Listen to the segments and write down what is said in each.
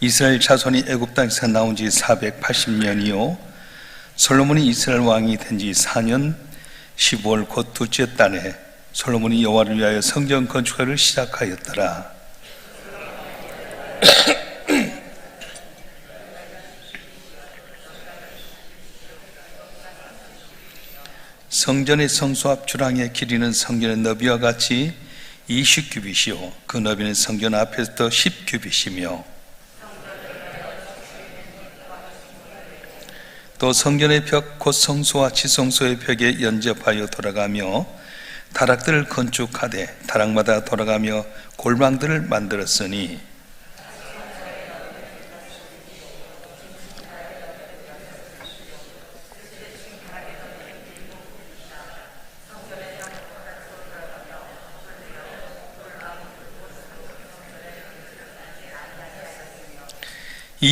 이스라엘 자손이 애굽 땅에서 나온 지 480년이요 솔로몬이 이스라엘 왕이 된 지 4년 15월 곧 둘째 달에 솔로몬이 여호와를 위하여 성전 건축을 시작하였더라. 성전의 성수 앞 주랑의 길이는 성전의 너비와 같이 20규빗이요 그 너비는 성전 앞에서부터 10규빗이며 또 성전의 벽 곧 성소와 지성소의 벽에 연접하여 돌아가며 다락들을 건축하되 다락마다 돌아가며 골망들을 만들었으니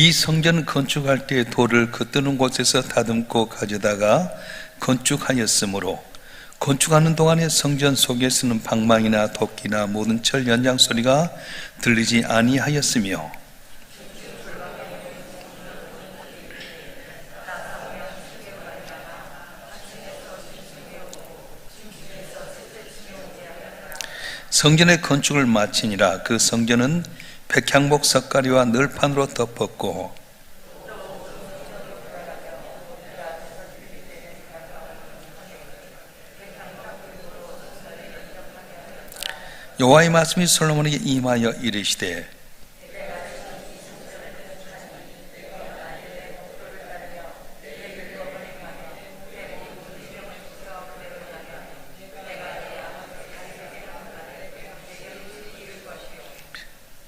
이 성전 건축할 때 돌을 그 뜨는 곳에서 다듬고 가져다가 건축하였으므로 건축하는 동안에 성전 속에서는 방망이나 도끼나 모든 철 연장 소리가 들리지 아니하였으며 성전의 건축을 마치니라. 그 성전은 백향목 석가리와 널판으로 덮었고 여호와의 말씀이 솔로몬에게 임하여 이르시되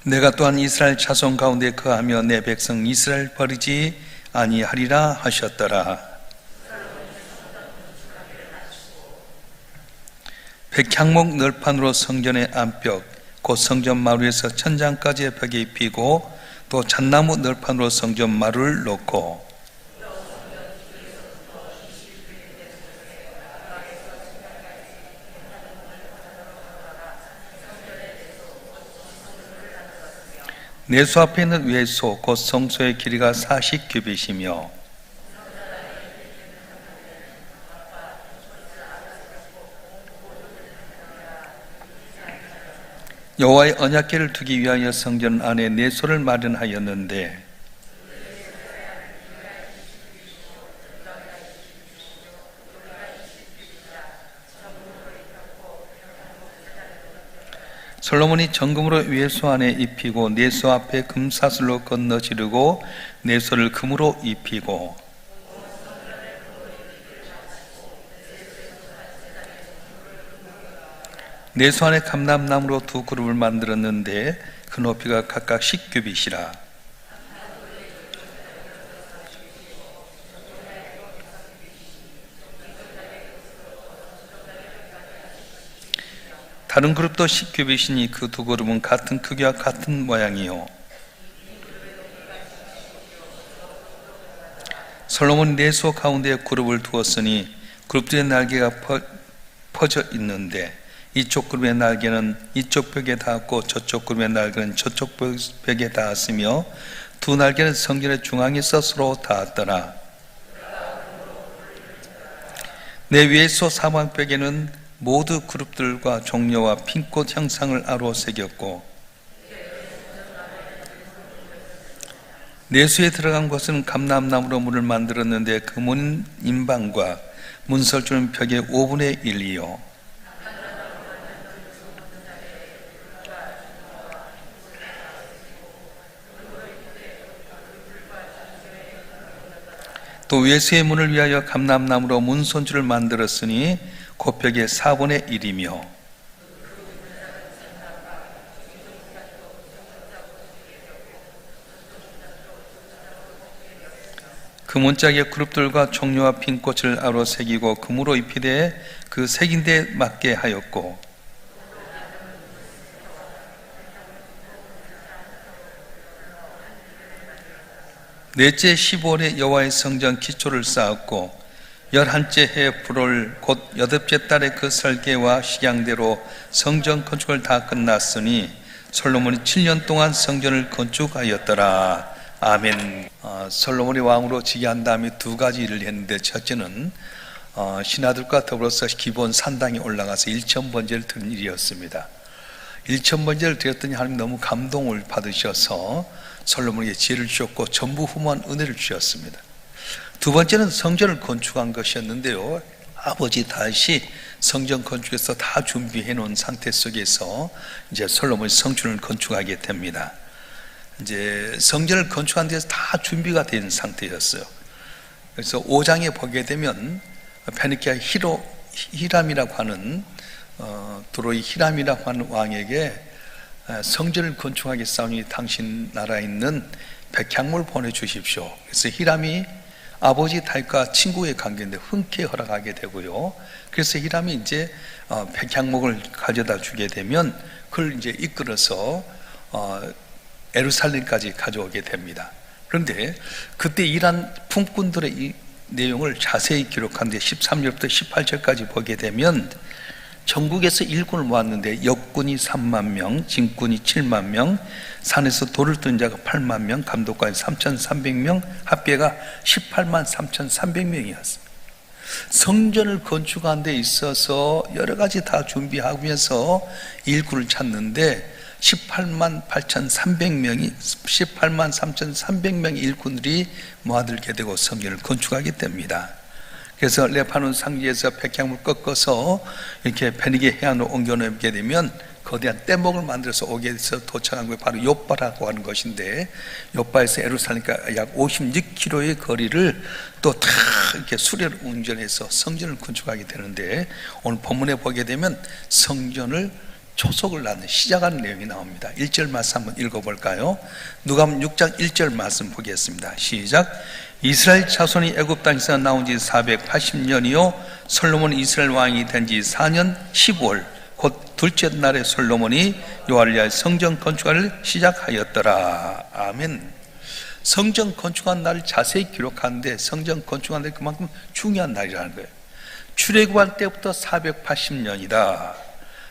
내가 또한 이스라엘 자손 가운데 거하며 내 백성 이스라엘 버리지 아니하리라 하셨더라. 백향목 널판으로 성전의 안벽 곧 성전 마루에서 천장까지의 벽에 입히고 또 잣나무 널판으로 성전 마루를 놓고 내수 앞에 있는 외소. 곧 성소의 길이가 40규빗이며. 여호와의 언약궤를 두기 위하여 성전 안에 내소를 마련하였는데 솔로몬이 정금으로 외소 안에 입히고 내소 앞에 금사슬로 건너 지르고 내소를 금으로 입히고 내소 안에 감람나무로 두 그룹을 만들었는데 그 높이가 각각 10규빗이라 다른 그룹도 10규빗이니 그 두 그룹은 같은 크기와 같은 모양이요. 솔로몬 내소 가운데 그룹을 두었으니 그룹들의 날개가 퍼, 퍼져 있는데 이쪽 그룹의 날개는 이쪽 벽에 닿았고 저쪽 그룹의 날개는 저쪽 벽에 닿았으며 두 날개는 성전의 중앙에서 서로 닿았더라. 내 위에서 사방벽에는 모두 그룹들과 종려와 핀꽃 형상을 아로 새겼고 내수에 들어간 곳은 감람나무로 문을 만들었는데 그 문 인방과 문설주는 벽의 5분의 1이요. 또 외수의 문을 위하여 감람나무로 문손주를 만들었으니 곱벽의 4분의 1이며 그 문짝의 그룹들과 종려와 핀꽃을 아로 새기고 금으로 입히되 그 색인 데 맞게 하였고 넷째 15월에 여호와의 성전 기초를 쌓았고 열한째 해 불월 곧 여덟째 달에 그 설계와 식양대로 성전 건축을 다 끝났으니 솔로몬이 7년 동안 성전을 건축하였더라. 아멘. 어, 솔로몬이 왕으로 즉위한 다음에 두 가지 일을 했는데 첫째는 어, 신하들과 더불어서 기본 산당에 올라가서 일천 번제를 드린 일이었습니다. 일천 번제를 드렸더니 하나님 너무 감동을 받으셔서 솔로몬에게 지혜를 주셨고 전부 후무한 은혜를 주셨습니다. 두 번째는 성전을 건축한 것이었는데요. 아버지 다시 성전 건축에서 다 준비해 놓은 상태 속에서 이제 솔로몬이 성전을 건축하게 됩니다. 이제 성전을 건축한 데서 다 준비가 된 상태였어요. 그래서 5장에 보게 되면 페니키아 히로 히람이라고 하는 어, 도로이 히람이라고 하는 왕에게 에, 성전을 건축하겠사오니 당신 나라에 있는 백향물 보내주십시오. 그래서 히람이 아버지 다윗과 친구의 관계인데 흔쾌히 허락하게 되고요. 그래서 히람이 이제 어, 백향목을 가져다 주게 되면 그걸 이제 이끌어서 어, 에루살렘까지 가져오게 됩니다. 그런데 그때 일한 품꾼들의 이 내용을 자세히 기록한데 13절부터 18절까지 보게 되면 전국에서 일꾼을 모았는데 역군이 3만 명, 진군이 7만 명, 산에서 돌을 뜬 자가 8만 명, 감독관이 3,300명, 합계가 18만 3,300명이었습니다. 성전을 건축한 데 있어서 여러 가지 다 준비하면서 일꾼을 찾는데 18만 8,300명이 18만 3,300명의 일꾼들이 모아들게 되고 성전을 건축하게 됩니다. 그래서 레파논 상지에서 백향물 꺾어서 이렇게 페니게 해안으로 옮겨놓게 되면 거대한 떼목을 만들어서 오게 돼서 도착한 게 바로 요바라고 하는 것인데 요바에서 에루살렘까지 약 56km의 거리를 또 다 이렇게 수레를 운전해서 성전을 건축하게 되는데 오늘 본문에 보게 되면 성전을 초속을 낳는 시작하는 내용이 나옵니다. 1절 말씀 한번 읽어볼까요? 누가복음 6장 1절 말씀 보겠습니다. 시작. 이스라엘 자손이 애굽 땅에서 나온 지 480년이요 솔로몬 이스라엘 왕이 된 지 4년 15월 곧 둘째 날에 솔로몬이 위하여 성전 건축을 시작하였더라. 아멘. 성전 건축한 날을 자세히 기록하는데 성전 건축한 날이 그만큼 중요한 날이라는 거예요. 출애굽할 때부터 480년이다.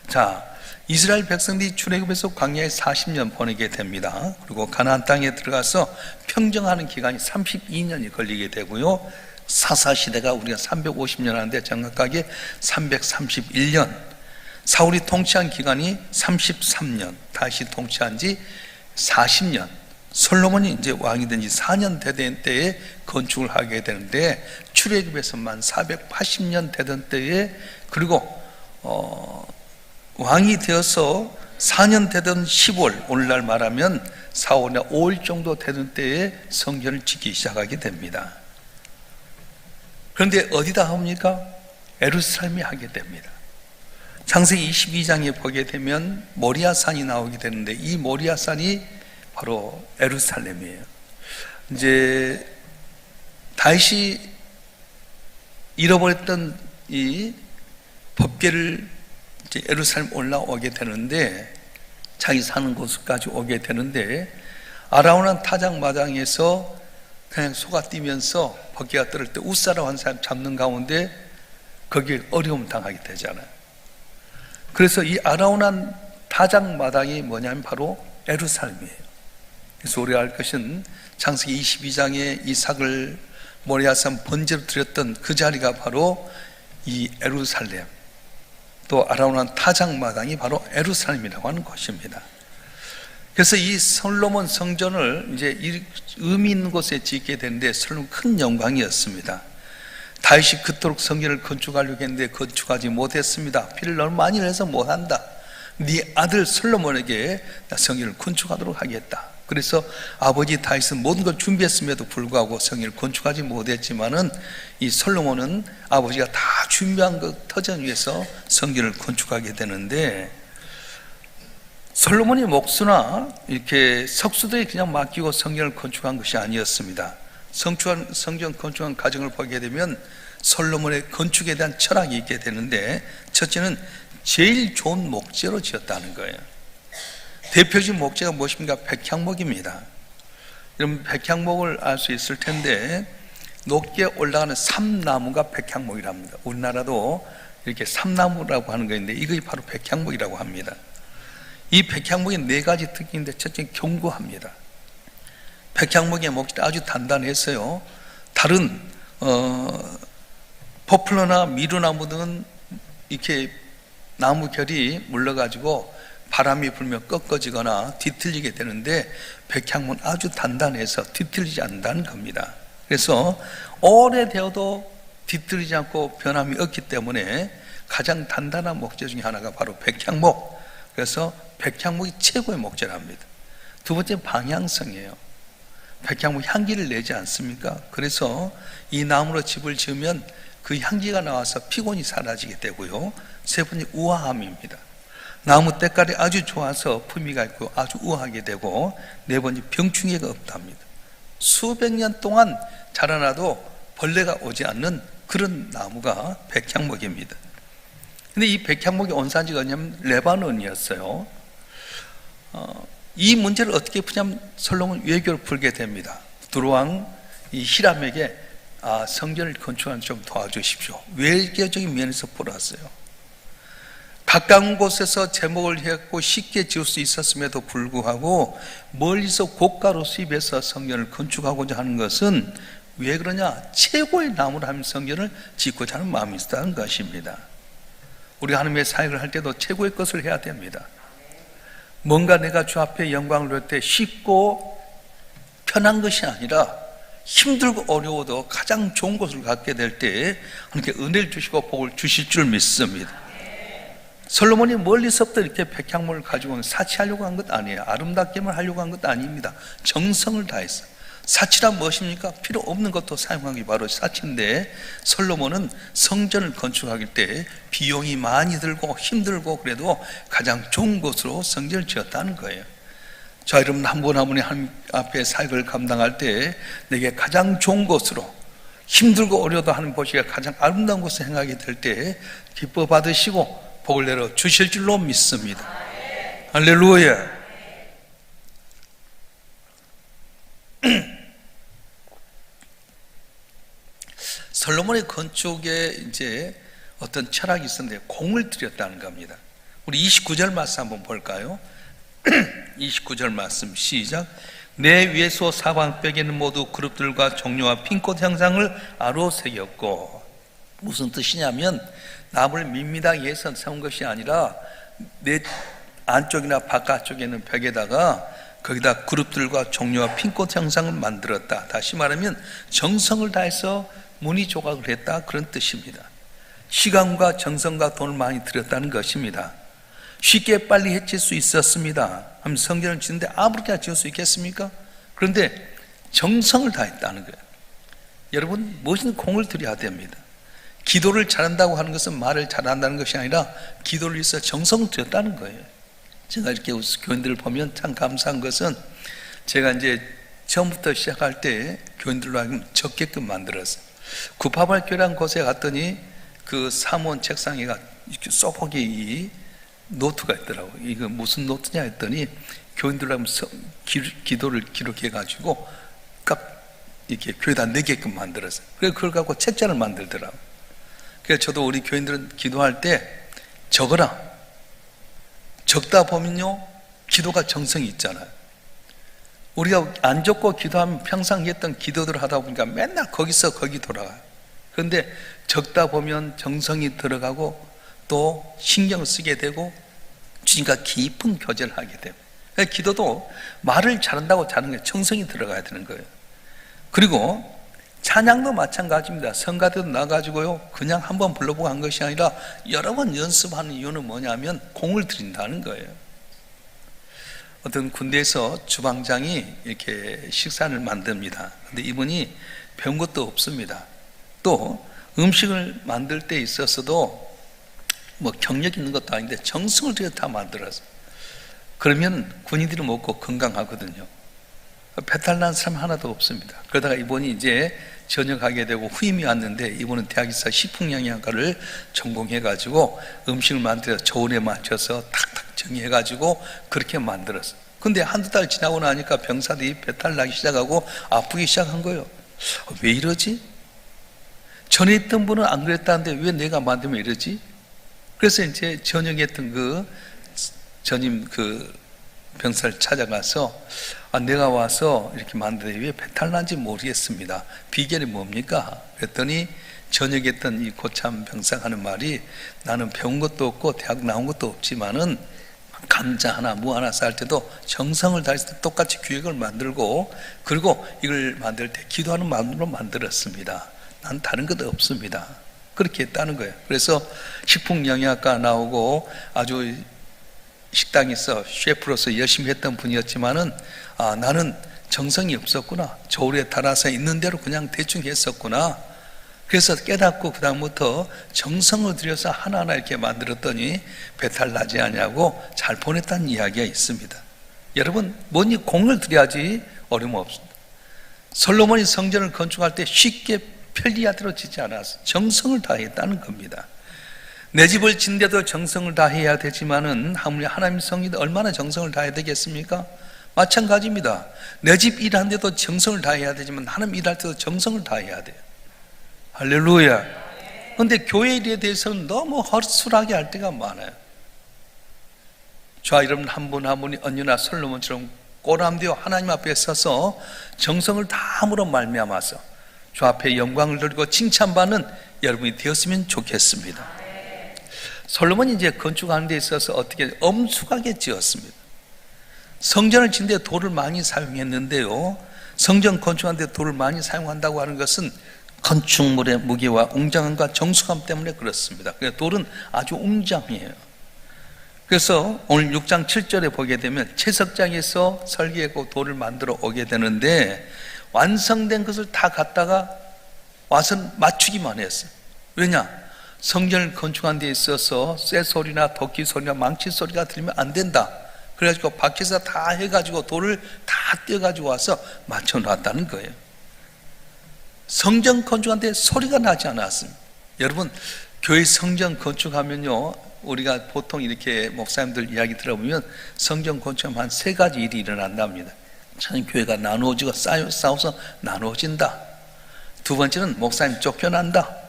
자, 이스라엘 백성들이 출애굽에서 광야에 40년 보내게 됩니다. 그리고 가나안 땅에 들어가서 평정하는 기간이 32년이 걸리게 되고요. 사사 시대가 우리가 350년 하는데 정확하게 331년. 사울이 통치한 기간이 33년, 다시 통치한 지 40년. 솔로몬이 이제 왕이 된 지 4년 되던 때에 건축을 하게 되는데 출애굽에서만 480년 되던 때에 그리고 어 왕이 되어서 4년 되던 10월 오늘날 말하면 4월이나 5월 정도 되던 때에 성전을 짓기 시작하게 됩니다. 그런데 어디다 합니까? 에루살렘이 하게 됩니다. 창세기 22장에 보게 되면 모리아산이 나오게 되는데 이 모리아산이 바로 에루살렘이에요. 이제 다시 잃어버렸던 이 법계를 이제 에루살렘 올라오게 되는데 자기 사는 곳까지 오게 되는데 아라오난 타작마당에서 그냥 소가 뛰면서 법계가 떨을 때 웃사라 한 사람 잡는 가운데 거기에 어려움 당하게 되잖아요. 그래서 이 아라오난 타작마당이 뭐냐면 바로 에루살렘이에요. 그래서 우리가 알 것은 창세기 22장에 이삭을 모리아산 번제로 드렸던 그 자리가 바로 이 에루살렘 또 아라오난 타작마당이 바로 에루살렘이라고 하는 것입니다. 그래서 이 솔로몬 성전을 이제 의미 있는 곳에 짓게 되는데 솔로몬 큰 영광이었습니다. 다윗이 그토록 성전을 건축하려고 했는데 건축하지 못했습니다. 피를 너무 많이 내서 못한다. 네 아들 솔로몬에게 성전을 건축하도록 하겠다. 그래서 아버지 다윗은 모든 걸 준비했음에도 불구하고 성전을 건축하지 못했지만은 이 솔로몬은 아버지가 다 준비한 것 터전 위에서 성전을 건축하게 되는데 솔로몬의 목수나 이렇게 석수들이 그냥 맡기고 성전을 건축한 것이 아니었습니다. 성추한 성전 건축한 과정을 보게 되면 솔로몬의 건축에 대한 철학이 있게 되는데 첫째는 제일 좋은 목재로 지었다는 거예요. 대표적인 목재가 무엇입니까? 백향목입니다. 여러분 백향목을 알 수 있을 텐데 높게 올라가는 삼나무가 백향목이랍니다. 우리나라도 이렇게 삼나무라고 하는 것인데 이것이 바로 백향목이라고 합니다. 이 백향목이 네 가지 특징인데 첫째 견고합니다. 백향목의 목줄이 아주 단단했어요. 다른 어, 포플러나 미루나무 등은 이렇게 나무 결이 물러가지고 바람이 불면 꺾어지거나 뒤틀리게 되는데 백향목은 아주 단단해서 뒤틀리지 않는다는 겁니다. 그래서 오래되어도 뒤틀리지 않고 변함이 없기 때문에 가장 단단한 목재 중에 하나가 바로 백향목. 그래서 백향목이 최고의 목재랍니다. 두 번째 방향성이에요. 백향목 향기를 내지 않습니까? 그래서 이 나무로 집을 지으면 그 향기가 나와서 피곤이 사라지게 되고요. 세 번째 우아함입니다. 나무 때깔이 아주 좋아서 품위가 있고 아주 우아하게 되고 네 번째 병충해가 없답니다. 수백 년 동안 자라나도 벌레가 오지 않는 그런 나무가 백향목입니다. 근데 이 백향목의 원산지가 어냐면 레바논이었어요. 어, 이 문제를 어떻게 푸냐면 솔로몬 외교를 풀게 됩니다. 두루왕 이 히람에게 아, 성전을 건축하는 좀 도와주십시오. 외교적인 면에서 풀었어요. 가까운 곳에서 제목을 했고 쉽게 지을 수 있었음에도 불구하고 멀리서 고가로 수입해서 성전을 건축하고자 하는 것은 왜 그러냐? 최고의 나무를 하면 성전을 짓고자 하는 마음이 있다는 것입니다. 우리가 하나님의 사역을 할 때도 최고의 것을 해야 됩니다. 뭔가 내가 주 앞에 영광을 누릴 때 쉽고 편한 것이 아니라 힘들고 어려워도 가장 좋은 것을 갖게 될 때 하나님께 은혜를 주시고 복을 주실 줄 믿습니다. 솔로몬이 멀리서부터 이렇게 백향목을 가지고 사치하려고 한 것 아니에요. 아름답게만 하려고 한 것도 아닙니다. 정성을 다했어요. 사치란 무엇입니까? 필요 없는 것도 사용하기 바로 사치인데 솔로몬은 성전을 건축하기 때 비용이 많이 들고 힘들고 그래도 가장 좋은 곳으로 성전을 지었다는 거예요. 자, 여러분 한분한 분이 하나님 앞에 사역을 감당할 때 내게 가장 좋은 곳으로 힘들고 어려도 하는 곳이 가장 아름다운 곳을 행하게 될 때 기뻐 받으시고 복을 내려 주실 줄로 믿습니다. 할렐루야. 솔로몬의 건축에 이제 어떤 철학이 있었는데 공을 들였다는 겁니다. 우리 29절 말씀 한번 볼까요? 29절 말씀 시작. 내 위에서 사방벽에는 모두 그룹들과 종류와 핀꽃 형상을 아로 새겼고 무슨 뜻이냐면 나무를 밋밋하게 해서 세운 것이 아니라 내 안쪽이나 바깥쪽에는 벽에다가 거기다 그룹들과 종류와 핀꽃 형상을 만들었다. 다시 말하면 정성을 다해서 무늬 조각을 했다 그런 뜻입니다. 시간과 정성과 돈을 많이 들였다는 것입니다. 쉽게 빨리 해칠 수 있었습니다. 하면 성전을 짓는데 아무렇게나 지을 수 있겠습니까? 그런데 정성을 다했다는 거예요. 여러분 무엇이든 공을 들여야 됩니다. 기도를 잘한다고 하는 것은 말을 잘한다는 것이 아니라 기도를 위해서 정성을 들였다는 거예요. 제가 이렇게 교인들을 보면 참 감사한 것은 제가 이제 처음부터 시작할 때 교인들로 하여금 적게끔 만들었어요. 구파발 교회라는 곳에 갔더니 그 사무원 책상에가 이렇게 소폭이 이 노트가 있더라고. 이거 무슨 노트냐 했더니 교인들로 하면 기도를 기록해 가지고 깍 이렇게 교회다 내게끔 만들었어요. 그래서 그걸 갖고 책자를 만들더라고. 그래서 저도 우리 교인들은 기도할 때 적어라. 적다 보면요, 기도가 정성이 있잖아요. 우리가 안 적고 기도하면 평상 했던 기도들을 하다 보니까 맨날 거기서 거기 돌아가요. 그런데 적다 보면 정성이 들어가고 또 신경을 쓰게 되고 주님과 깊은 교제를 하게 돼요. 그러니까 기도도 말을 잘한다고 잘하는 게 정성이 들어가야 되는 거예요. 그리고 찬양도 마찬가지입니다. 성가대도 나가지고요. 그냥 한 번 불러보고 한 것이 아니라 여러 번 연습하는 이유는 뭐냐면 공을 들인다는 거예요. 어떤 군대에서 주방장이 이렇게 식사를 만듭니다. 근데 이분이 배운 것도 없습니다. 또 음식을 만들 때 있어서도 뭐 경력 있는 것도 아닌데 정성을 들여 다 만들어서 그러면 군인들이 먹고 건강하거든요. 배탈 난 사람 하나도 없습니다. 그러다가 이분이 이제 전역하게 되고 후임이 왔는데 이분은 대학에서 식품영양과를 전공해가지고 음식을 만들어 저온에 맞춰서 탁탁 정해가지고 그렇게 만들었어. 근데 한두 달 지나고 나니까 병사들이 배탈 나기 시작하고 아프기 시작한 거예요. 왜 이러지? 전에 있던 분은 안 그랬다는데 왜 내가 만들면 이러지? 그래서 이제 전역했던 그 전임 그 병사를 찾아가서 아, 내가 와서 이렇게 만드는데 왜 배탈 난지 모르겠습니다. 비결이 뭡니까? 그랬더니 저녁에 했던 이 고참 병사가 하는 말이 나는 배운 것도 없고 대학 나온 것도 없지만은 감자 하나 무 하나 쌀 때도 정성을 다해서 똑같이 기획을 만들고 그리고 이걸 만들 때 기도하는 마음으로 만들었습니다. 난 다른 것도 없습니다. 그렇게 했다는 거예요. 그래서 식품영양학과 나오고 아주 식당에서 셰프로서 열심히 했던 분이었지만은 아, 나는 정성이 없었구나. 저울에 달아서 있는 대로 그냥 대충 했었구나. 그래서 깨닫고 그 다음부터 정성을 들여서 하나하나 이렇게 만들었더니 배탈 나지 않냐고 잘 보냈다는 이야기가 있습니다. 여러분, 뭐니 공을 들여야지 어려움 없습니다. 솔로몬이 성전을 건축할 때 쉽게 편리하대로 짓지 않았어. 정성을 다했다는 겁니다. 내 집을 짓는데도 정성을 다해야 되지만은 하나님 성인데 얼마나 정성을 다해야 되겠습니까? 마찬가지입니다. 내 집 일하는데도 정성을 다해야 되지만 하나님 일할 때도 정성을 다해야 돼요. 할렐루야. 근데 교회 일에 대해서는 너무 헛술하게 할 때가 많아요. 저 여러분 한 분 한 분이 언유나 솔로몬처럼 꼬람되어 하나님 앞에 서서 정성을 다함으로 말미암아서 주 앞에 영광을 돌리고 칭찬받는 여러분이 되었으면 좋겠습니다. 솔로몬이 이제 건축하는 데 있어서 어떻게 엄숙하게 지었습니다. 성전을 짓는데 돌을 많이 사용했는데요. 성전 건축하는 데 돌을 많이 사용한다고 하는 것은 건축물의 무게와 웅장함과 정숙함 때문에 그렇습니다. 돌은 아주 웅장해요. 그래서 오늘 6장 7절에 보게 되면 채석장에서 설계하고 돌을 만들어 오게 되는데 완성된 것을 다 갖다가 와서 맞추기만 했어요. 왜냐? 성전을 건축한 데 있어서 쇠 소리나 도끼 소리나 망치 소리가 들리면 안 된다. 그래가지고 밖에서 다 해가지고 돌을 다 떼가지고 와서 맞춰놨다는 거예요. 성전 건축한 데 소리가 나지 않았습니다. 여러분, 교회 성전 건축하면요, 우리가 보통 이렇게 목사님들 이야기 들어보면 성전 건축하면 한 세 가지 일이 일어난답니다. 참 교회가 나누어지고 싸워서 나누어진다. 두 번째는 목사님 쫓겨난다.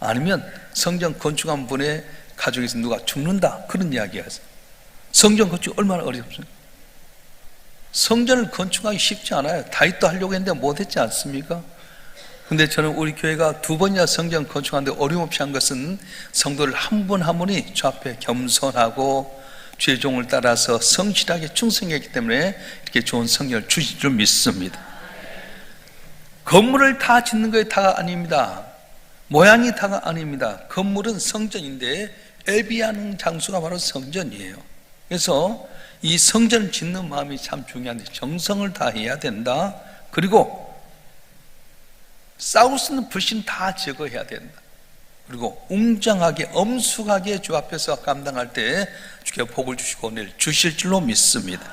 아니면 성전 건축한 분의 가족에서 누가 죽는다. 그런 이야기가 있어요. 성전 건축 얼마나 어렵습니까? 성전을 건축하기 쉽지 않아요. 다윗도 하려고 했는데 못했지 않습니까? 근데 저는 우리 교회가 두 번이나 성전 건축하는데 어려움 없이 한 것은 성도를 한 분 한 분이 주 앞에 겸손하고 죄종을 따라서 성실하게 충성했기 때문에 이렇게 좋은 성전을 주실 줄 믿습니다. 건물을 다 짓는 것이 다가 아닙니다. 모양이 다가 아닙니다. 건물은 성전인데 애비하는 장소가 바로 성전이에요. 그래서 이 성전을 짓는 마음이 참 중요한데 정성을 다해야 된다. 그리고 싸울 수 있는 불신 다 제거해야 된다. 그리고 웅장하게 엄숙하게 주 앞에서 감당할 때 주께 복을 주시고 내일 주실 줄로 믿습니다.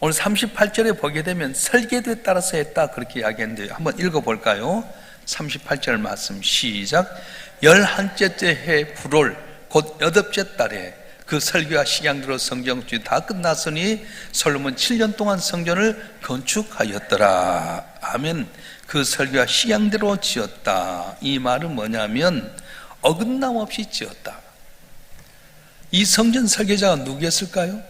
오늘 38절에 보게 되면 설계도에 따라서 했다 그렇게 이야기했는데 한번 읽어볼까요? 38절 말씀 시작. 열한째째 해 불월 곧 여덟째 달에 그 설교와 식양대로 성경주의 다 끝났으니 솔로몬 7년 동안 성전을 건축하였더라. 아멘. 그 설교와 식양대로 지었다. 이 말은 뭐냐면 어긋남 없이 지었다. 이 성전 설계자가 누구였을까요?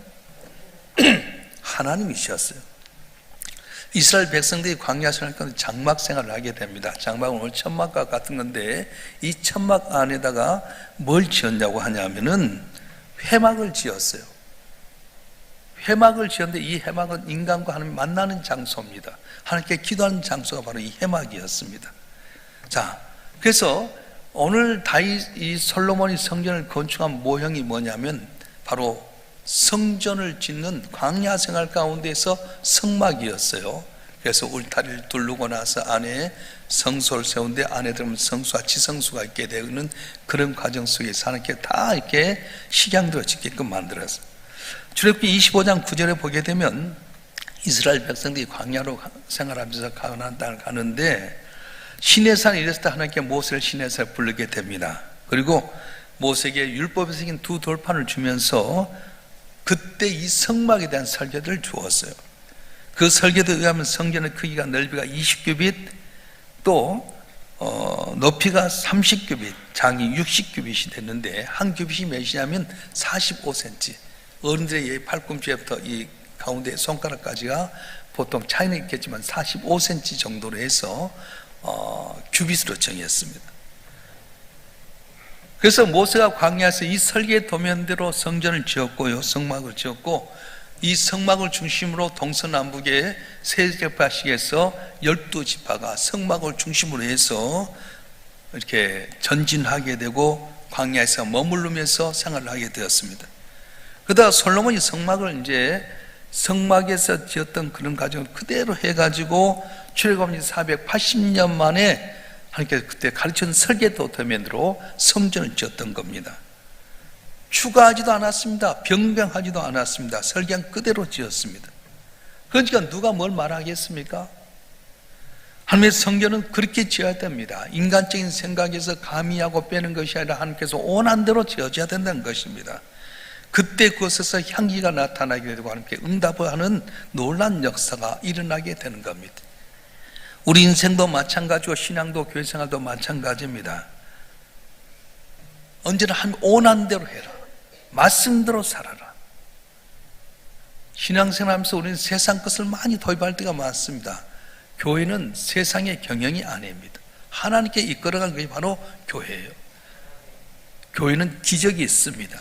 하나님이셨어요 이스라엘 백성들이 광야 생활 장막 생활을 하게 됩니다. 장막은 오늘 천막과 같은 건데 이 천막 안에다가 뭘 지었냐고 하냐면은 회막을 지었어요. 회막을 지었는데 이 회막은 인간과 하나님 만나는 장소입니다. 하나님께 기도하는 장소가 바로 이 회막이었습니다. 자, 그래서 오늘 다윗 이 솔로몬이 성전을 건축한 모형이 뭐냐면 바로 성전을 짓는 광야 생활 가운데서 성막이었어요. 그래서 울타리를 두르고 나서 안에 성소를 세운데 안에 들어오면 성수와 지성수가 있게 되는 그런 과정 속에서 하나님께 다 이렇게 식양들어 짓게끔 만들었어요. 출애굽기 25장 9절에 보게 되면 이스라엘 백성들이 광야로 생활하면서 가나안 땅을 가는데 시내산에 이랬을 때 하나님께 모세를 시내산에 부르게 됩니다. 그리고 모세에게 율법에 새긴 두 돌판을 주면서 그때 이 성막에 대한 설계를 주었어요. 그 설계도에 의하면 성전의 크기가 넓이가 20규빗 또 어, 높이가 30규빗, 장이 60규빗이 됐는데 한 규빗이 몇이냐면 45cm. 어른들의 이 팔꿈치부터 이 가운데 손가락까지가 보통 차이는 있겠지만 45cm 정도로 해서 어, 규빗으로 정했습니다. 그래서 모세가 광야에서 이 설계 도면대로 성전을 지었고요, 성막을 지었고 이 성막을 중심으로 동서남북의 세 지파씩에서 열두 지파가 성막을 중심으로 해서 이렇게 전진하게 되고 광야에서 머무르면서 생활을 하게 되었습니다. 그러다 솔로몬이 성막을 이제 성막에서 지었던 그런 과정을 그대로 해가지고 출애굽기 480년 만에 하나님께서 그때 가르친 설계도 도면으로 성전을 지었던 겁니다. 추가하지도 않았습니다. 변경하지도 않았습니다. 설계한 그대로 지었습니다. 그러니까 누가 뭘 말하겠습니까? 하나님의 성전은 그렇게 지어야 됩니다. 인간적인 생각에서 가미하고 빼는 것이 아니라 하나님께서 원한 대로 지어져야 된다는 것입니다. 그때 그것에서 향기가 나타나게 되고 하나님께 응답을 하는 놀란 역사가 일어나게 되는 겁니다. 우리 인생도 마찬가지고 신앙도 교회 생활도 마찬가지입니다. 언제나 한 원한 대로 해라. 말씀대로 살아라. 신앙생활 하면서 우리는 세상 것을 많이 도입할 때가 많습니다. 교회는 세상의 경영이 아닙니다. 하나님께 이끌어간 것이 바로 교회예요. 교회는 기적이 있습니다.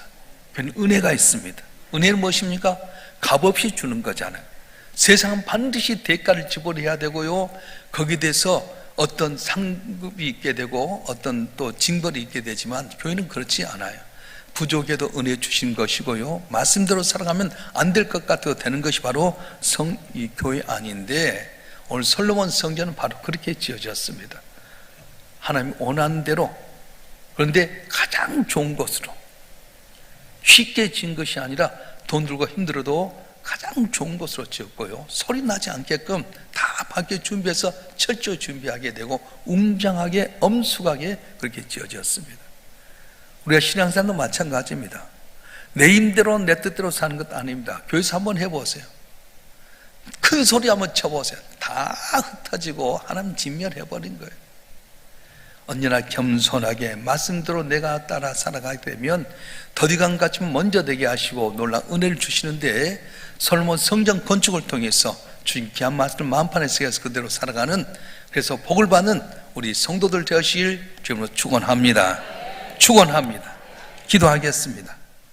은혜가 있습니다. 은혜는 무엇입니까? 값없이 주는 거잖아요. 세상은 반드시 대가를 지불해야 되고요. 거기에 대해서 어떤 상급이 있게 되고 어떤 또 징벌이 있게 되지만 교회는 그렇지 않아요. 부족에도 은혜 주신 것이고요. 말씀대로 살아가면 안 될 것 같아도 되는 것이 바로 성, 이 교회 아닌데 오늘 솔로몬 성전은 바로 그렇게 지어졌습니다. 하나님 원하는 대로 그런데 가장 좋은 것으로 쉽게 지은 것이 아니라 돈 들고 힘들어도 가장 좋은 것으로 지었고요. 소리 나지 않게끔 다 밖에 준비해서 철저히 준비하게 되고 웅장하게 엄숙하게 그렇게 지어졌습니다. 우리가 신앙생활도 마찬가지입니다. 내 힘대로 내 뜻대로 사는 것 아닙니다. 교회에서 한번 해보세요. 큰 소리 한번 쳐보세요. 다 흩어지고 하나님 진멸해버린 거예요. 언제나 겸손하게 말씀대로 내가 따라 살아가게 되면 더디강 같이 먼저 되게 하시고 놀란 은혜를 주시는데 솔몬 성전 건축을 통해서 주님 귀한 말씀을 마음판에 새겨서 그대로 살아가는 그래서 복을 받는 우리 성도들 되시길 주님으로 축원합니다. 축원합니다. 기도하겠습니다.